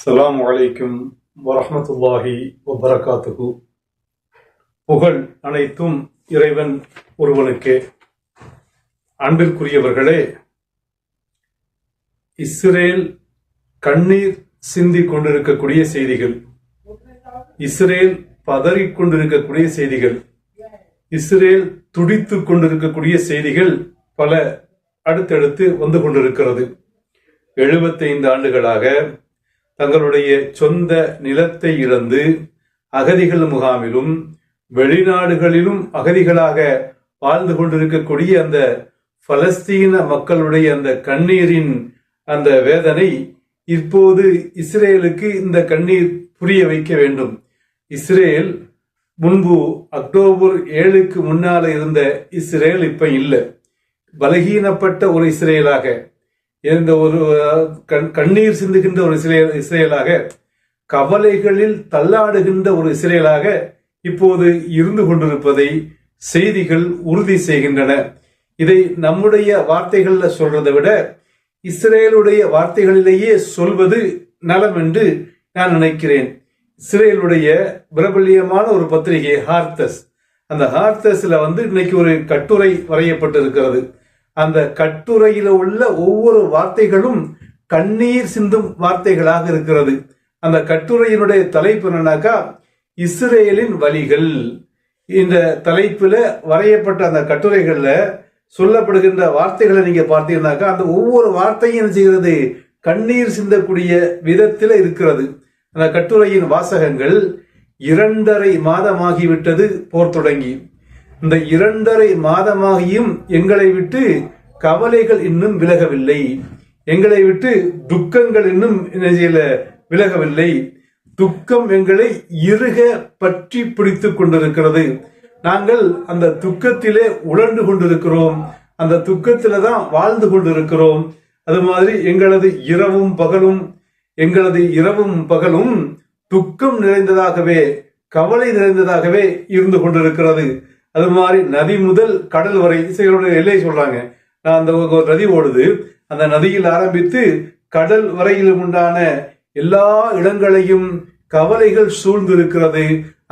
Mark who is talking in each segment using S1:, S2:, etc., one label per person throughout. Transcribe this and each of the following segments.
S1: அஸ்லாம் வலைக்கும் வரமத்துல்லாஹி வபரகாத்துகு புகழ் அனைத்தும் இறைவன் ஒருவனுக்கே. அன்பிற்குரியவர்களே இஸ்ரேல் கண்ணீர் சிந்தி கொண்டிருக்கக்கூடிய செய்திகள் இஸ்ரேல் பதறிக் கொண்டிருக்கக்கூடிய செய்திகள் இஸ்ரேல் துடித்துக் கொண்டிருக்கக்கூடிய செய்திகள் பல அடுத்தடுத்து வந்து கொண்டிருக்கிறது. 75 ஆண்டுகளாக தங்களுடைய சொந்த நிலத்தை இழந்து அகதிகள் முகாமிலும் வெளிநாடுகளிலும் அகதிகளாக வாழ்ந்து கொண்டிருக்கக்கூடிய அந்த பலஸ்தீன மக்களுடைய அந்த கண்ணீரின் அந்த வேதனை இப்போது இஸ்ரேலுக்கு இந்த கண்ணீர் புரிய வைக்க வேண்டும். இஸ்ரேல் முன்பு அக்டோபர் ஏழுக்கு முன்னால இருந்த இஸ்ரேல் இப்ப இல்லை. பலகீனப்பட்ட ஒரு இஸ்ரேலாக இருந்த ஒரு கண்- கண்ணீர் சிந்துகின்ற ஒரு இஸ்ரேல் இஸ்ரேலாக கவலைகளில் தள்ளாடுகின்ற ஒரு இஸ்ரேலாக இப்போது இருந்து கொண்டிருப்பதை செய்திகள் உறுதி செய்கின்றன. இதை நம்முடைய வார்த்தைகள்ல சொல்றதை விட இஸ்ரேலுடைய வார்த்தைகளிலேயே சொல்வது நலம் என்று நான் நினைக்கிறேன். இஸ்ரேலுடைய பிரபல்யமான ஒரு பத்திரிகை ஹார்த்தஸ் அந்த ஹார்த்தஸ்ல வந்து இன்னைக்கு ஒரு கட்டுரை வரையப்பட்டிருக்கிறது. அந்த கட்டுரையில உள்ள ஒவ்வொரு வார்த்தைகளும் கண்ணீர் சிந்தும் வார்த்தைகளாக இருக்கிறது. அந்த கட்டுரையினுடைய தலைப்பு என்னன்னாக்கா இஸ்ரேலின் வழிகள். இந்த தலைப்புல வரையப்பட்ட அந்த கட்டுரைகள்ல சொல்லப்படுகின்ற வார்த்தைகளை நீங்க பார்த்தீங்கன்னாக்கா அந்த ஒவ்வொரு வார்த்தையும் என்ன செய்கிறது? கண்ணீர் சிந்தக்கூடிய விதத்தில் இருக்கிறது. அந்த கட்டுரையின் வாசகங்கள் இரண்டரை மாதமாகிவிட்டது போர் தொடங்கி. இந்த இரண்டரை மாதமாகியும் எங்களை விட்டு கவலைகள் இன்னும் விலகவில்லை. எங்களை விட்டு துக்கங்கள் இன்னும் என்ன செய்யல? விலகவில்லை. துக்கம் எங்களை இறுக பற்றி பிடித்து கொண்டிருக்கிறது. நாங்கள் அந்த துக்கத்திலே உழண்டு கொண்டிருக்கிறோம். அந்த துக்கத்தில தான் வாழ்ந்து கொண்டிருக்கிறோம். அது மாதிரி எங்களது இரவும் பகலும் எங்களது இரவும் பகலும் துக்கம் நிறைந்ததாகவே கவலை நிறைந்ததாகவே இருந்து கொண்டிருக்கிறது. அது மாதிரி நதி முதல் கடல் வரை இசைகளுடைய எல்லை சொல்றாங்க. நான் அந்த ஒரு நதி ஓடுது. அந்த நதியில் ஆரம்பித்து கடல் வரையிலும் உண்டான எல்லா இடங்களையும் கவலைகள் சூழ்ந்திருக்கிறது.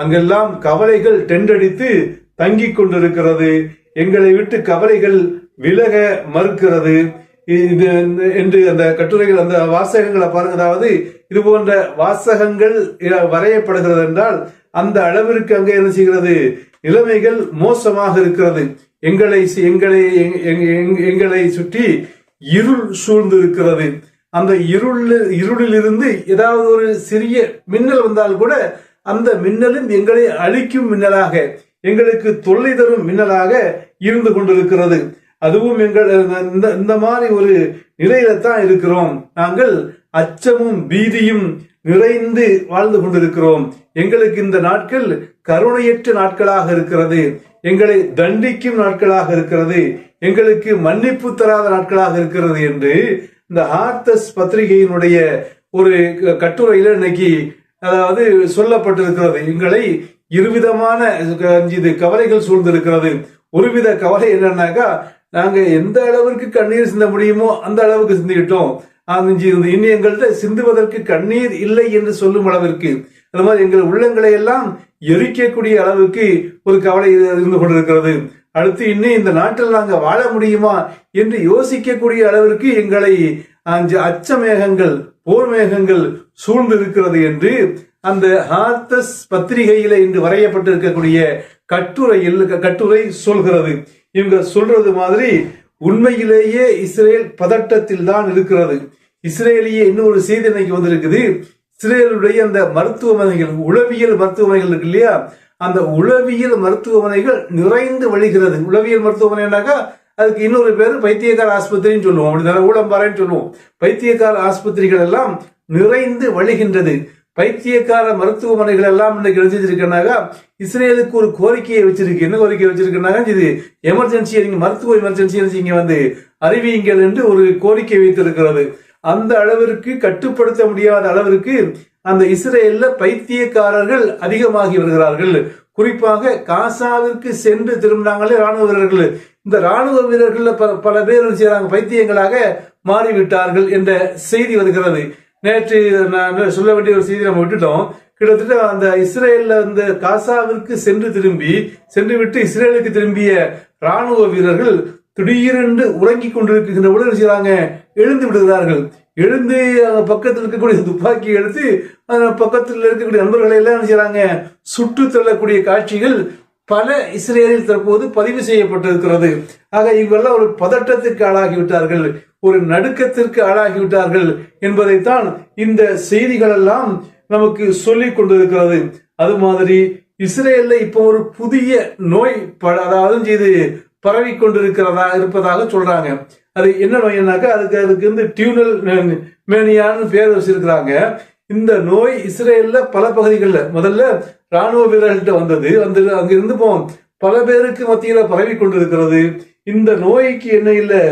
S1: அங்கெல்லாம் கவலைகள் டெண்டடித்து தங்கி கொண்டிருக்கிறது. எங்களை விட்டு கவலைகள் விலக மறுக்கிறது. இது என்று அந்த கட்டுரைகள் அந்த வாசகங்களை பாருங்க. அதாவது இது போன்ற வாசகங்கள் வரையப்படுகிறது என்றால் அந்த அளவிற்கு அங்கே என்ன செய்கிறது? நிலைமைகள் மோசமாக இருக்கிறது. எங்களை எங்களை எங்களை சுற்றி இருள் சூழ்ந்து இருக்கிறது அந்த இருள் இருளிலிருந்து ஏதாவது ஒரு சிறிய மின்னல் வந்தால் கூட அந்த மின்னலும் எங்களை அழிக்கும் மின்னலாக எங்களுக்கு தொல்லை தரும் மின்னலாக இருந்து கொண்டிருக்கிறது. அதுவும் எங்கள் இந்த இந்த மாதிரி ஒரு நிலையில தான் இருக்கிறோம். நாங்கள் அச்சமும் பீதியும் நிறைந்து வாழ்ந்து கொண்டிருக்கிறோம். எங்களுக்கு இந்த நாட்கள் கருணையற்ற நாட்களாக இருக்கிறது. எங்களை தண்டிக்கும் நாட்களாக இருக்கிறது. எங்களுக்கு மன்னிப்பு தராத நாட்களாக இருக்கிறது என்று இந்த ஹார்த்தஸ் பத்திரிகையினுடைய ஒரு க- கட்டுரையில இன்னைக்கு அதாவது சொல்லப்பட்டிருக்கிறது. எங்களை இருவிதமான இது கவலைகள் சூழ்ந்திருக்கிறது. ஒருவித கவலை என்னன்னாக்கா நாங்க எந்த அளவிற்கு கண்ணீர் சிந்த முடியுமோ அந்த அளவுக்கு சிந்திக்கிட்டோம். இனி இஞ்சி- எங்கள்கிட்ட சிந்துவதற்கு கண்ணீர் இல்லை என்று சொல்லும் அளவிற்கு அது மாதிரி எங்கள் உள்ளங்களை எல்லாம் எரிக்கக்கூடிய அளவுக்கு ஒரு கவலை இருந்து கொண்டிருக்கிறது. அடுத்து இன்னும் இந்த நாட்டில் நாங்கள் வாழ முடியுமா என்று யோசிக்கக்கூடிய அளவிற்கு எங்களை அஞ்சு அச்சமேகங்கள் போர் மேகங்கள் சூழ்ந்து இருக்கிறது என்று அந்த ஹார்த்தஸ் பத்திரிகையில இன்று வரையப்பட்டிருக்கக்கூடிய கட்டுரையில் கட்டுரை சொல்கிறது. இவங்க சொல்றது மாதிரி உண்மையிலேயே இஸ்ரேல் பதட்டத்தில் தான் இருக்கிறது. இஸ்ரேலிய இன்னொரு செய்தி இன்னைக்கு வந்திருக்குது. இஸ்ரேலுடைய அந்த மருத்துவமனைகள் உளவியல் மருத்துவமனைகள் இருக்கு இல்லையா? அந்த உளவியல் மருத்துவமனைகள் நிறைந்து வழிகிறது. உளவியல் மருத்துவமனைனாக்கா அதுக்கு இன்னொரு பேர் பைத்தியக்கார ஆஸ்பத்திரின்னு சொல்லுவோம். அப்படிதானே ஊழம்பாறைன்னு சொல்லுவோம். பைத்தியக்கார ஆஸ்பத்திரிகள் எல்லாம் நிறைந்து வழிகின்றது. பைத்தியக்கார மருத்துவமனைகள் எல்லாம் இன்னைக்கு எழுதிருக்கனாக்கா இஸ்ரேலுக்கு ஒரு கோரிக்கையை வச்சிருக்கு. என்ன கோரிக்கை வச்சிருக்கனாங்க இது எமர்ஜென்சி நீங்க மருத்துவ எமர்ஜென்சி நீங்க வந்து அறிவியுங்கள் என்று ஒரு கோரிக்கை வைத்திருக்கிறது. அந்த அளவிற்கு கட்டுப்படுத்த முடியாத அளவிற்கு அந்த இஸ்ரேல்ல பைத்தியக்காரர்கள் அதிகமாகி வருகிறார்கள். குறிப்பாக காசாவிற்கு சென்று திரும்பினாங்களே ராணுவ வீரர்கள். இந்த ராணுவ வீரர்கள் பல பல பேர் செய்யறாங்க பைத்தியங்களாக மாறிவிட்டார்கள் என்ற செய்தி வருகிறது. நேற்று நான் சொல்ல வேண்டிய ஒரு செய்தி நம்ம விட்டுட்டோம். கிட்டத்தட்ட அந்த இஸ்ரேல்ல அந்த காசாவிற்கு சென்று திரும்பி சென்று விட்டு இஸ்ரேலுக்கு திரும்பிய ராணுவ வீரர்கள் திடீரென்று உறங்கிக் கொண்டிருக்கின்ற உடல் என்ன எழுந்து விடுகிறார்கள். எழுந்து அங்க பக்கத்தில் இருக்கக்கூடிய துப்பாக்கி எடுத்து அந்த பக்கத்தில் இருக்கக்கூடிய நண்பர்களை எல்லாம் என்ன செய்றாங்க? சுட்டு தள்ளக்கூடிய காட்சிகள் பல இஸ்ரேலில் தற்போது பதிவு செய்யப்பட்டிருக்கிறது. ஆக இவெல்லாம் ஒரு பதட்டத்திற்கு ஆளாகிவிட்டார்கள் ஒரு நடுக்கத்திற்கு ஆளாகிவிட்டார்கள் என்பதைத்தான் இந்த செய்திகள் எல்லாம் நமக்கு சொல்லிக் கொண்டிருக்கிறது. அது மாதிரி இஸ்ரேல்ல இப்போ ஒரு புதிய நோய் அதாவது இது பரவி கொண்டிருக்கிறதா இருப்பதாக சொல்றாங்க. அது என்ன நோய்னாக்கா அதுக்கு அதுக்கு வந்து டியூனல் மேனியான்னு பேர் வச்சிருக்கிறாங்க. இந்த நோய் இஸ்ரேல்ல பல பகுதிகளில் முதல்ல ராணுவ வீரர்கள்ட்ட வந்தது. வந்து அங்கிருந்து போம் பல பேருக்கு மத்தியில பரவி கொண்டிருக்கிறது. இந்த நோய்க்கு என்ன இல்லை?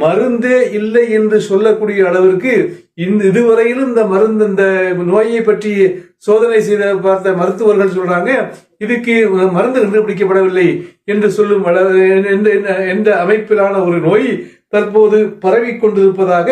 S1: மருந்தே இல்லை என்று சொல்லக்கூடிய அளவிற்கு இந்த இதுவரையிலும் இந்த மருந்து இந்த நோயை பற்றி சோதனை செய்த பார்த்த மருத்துவர்கள் சொல்றாங்க இதுக்கு மருந்து கண்டுபிடிக்கப்படவில்லை என்று சொல்லும் என்ற- அமைப்பிலான ஒரு நோய் தற்போது பரவி கொண்டிருப்பதாக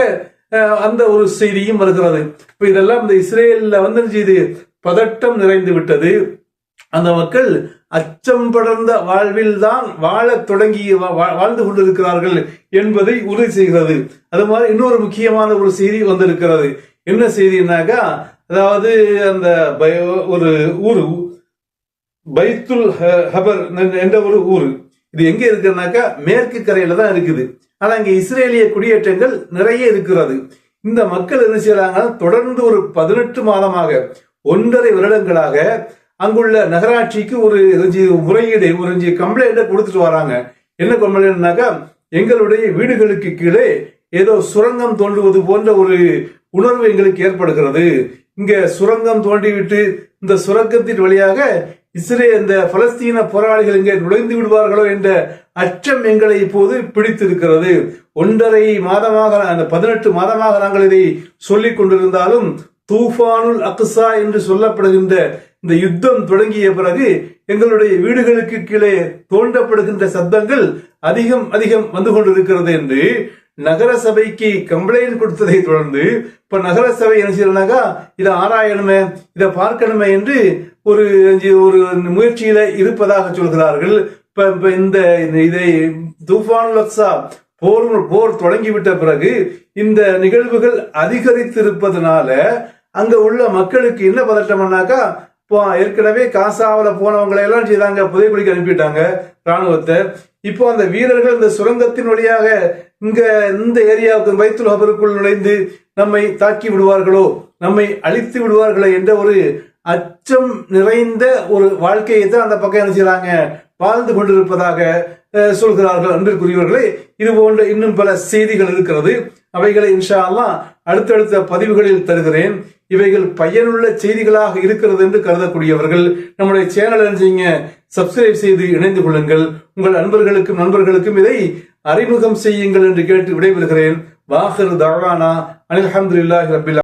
S1: அந்த ஒரு செய்தியும் வருகிறது. இப்ப இதெல்லாம் இந்த இஸ்ரேல்ல வந்து இது பதட்டம் நிறைந்து விட்டது. அந்த மக்கள் அச்சம் படர்ந்த வாழ்வில் தான் வாழ தொடங்கி வா- வா- வாழ்ந்து கொண்டிருக்கிறார்கள் என்பதை உறுதி செய்கிறது. அது மாதிரி இன்னொரு முக்கியமான ஒரு செய்தி வந்திருக்கிறது. என்ன செய்தினாக்கா அதாவது அந்த பயோ ஒரு ஊரு பைத்துல் ஹ- ஹபர் என்ற ஒரு ஊர். இது எங்க இருக்குன்னாக்கா மேற்கு கரையில தான் இருக்குது. ஆனால் இங்கே இஸ்ரேலிய குடியேற்றங்கள் நிறைய இருக்கிறது. இந்த மக்கள் என்ன செய்யறாங்க தொடர்ந்து ஒரு பதினெட்டு மாதமாக ஒன்றரை வருடங்களாக அங்குள்ள நகராட்சிக்கு ஒரு முறையீடு ஒரு இஞ்சி கம்ப்ளைண்ட கொடுத்துட்டு வராங்க. என்ன கம்ப்ளைண்ட்னாக்கா எங்களுடைய வீடுகளுக்கு கீழே ஏதோ சுரங்கம் தோன்றுவது போன்ற ஒரு உணர்வு எங்களுக்கு ஏற்படுகிறது. இங்க சுரங்கம் தோண்டிவிட்டு இந்த சுரங்கத்தின் வழியாக இஸ்ரே இந்த பலஸ்தீன போராளிகள் இங்கே நுழைந்து விடுவார்களோ என்ற அச்சம் எங்களை இப்போது பிடித்திருக்கிறது. ஒன்றரை மாதமாக அந்த பதினெட்டு மாதமாக நாங்கள் இதை சொல்லிக் கொண்டிருந்தாலும் தூஃபானுல் அக்ஸா என்று சொல்லப்படுகின்ற இந்த யுத்தம் தொடங்கிய பிறகு எங்களுடைய வீடுகளுக்கு கீழே தோண்டப்படுகின்ற சத்தங்கள் அதிகம் அதிகம் வந்து கொண்டிருக்கிறது என்று நகர சபைக்கு கம்ப்ளைண்ட் கொடுத்ததை தொடர்ந்து இப்ப நகர சபை என்ன செய்யலனாக்கா இதை ஆராயணுமே இதை பார்க்கணுமே என்று ஒரு ஒரு முயற்சியில இருப்பதாக சொல்கிறார்கள். இப்ப இப்ப இந்த இதை தூஃபான் லக்ஸா போர் போர் தொடங்கிவிட்ட பிறகு இந்த நிகழ்வுகள் அதிகரித்திருப்பதனால அங்க உள்ள மக்களுக்கு என்ன பதட்டம்னாக்கா இப்போ ஏற்கனவே காசாவில் போனவங்களை எல்லாம் செய்தாங்க புதைக்குழிக்கு அனுப்பிட்டாங்க ராணுவத்தை. இப்போ அந்த வீரர்கள் இந்த சுரங்கத்தின் வழியாக இங்க இந்த ஏரியாவுக்கு வைத்துல் ஹபருக்குள் நுழைந்து நம்மை தாக்கி விடுவார்களோ நம்மை அழித்து விடுவார்களோ என்ற ஒரு அச்சம் நிறைந்த ஒரு வாழ்க்கையை தான் அந்த பக்கம் என்ன செய்யறாங்க வாழ்ந்து கொண்டிருப்பதாக சொல்கிறார்கள் அன்பிற்குரியவர்களே இது போன்ற இன்னும் பல செய்திகள் இருக்கிறது. அவைகளை இன்ஷா அல்லா அடுத்தடுத்த பதிவுகளில் தருகிறேன். இவைகள் பயனுள்ள செய்திகளாக இருக்கிறது என்று கருதக்கூடியவர்கள் நம்முடைய சேனல் செய்யுங்க சப்ஸ்கிரைப் செய்து இணைந்து கொள்ளுங்கள். உங்கள் அன்பர்களுக்கும் நண்பர்களுக்கும் இதை அறிமுகம் செய்யுங்கள் என்று கேட்டு விடைபெறுகிறேன். வாஹர் தவானா அனில் அஹமதுல்லாஹி ரபில்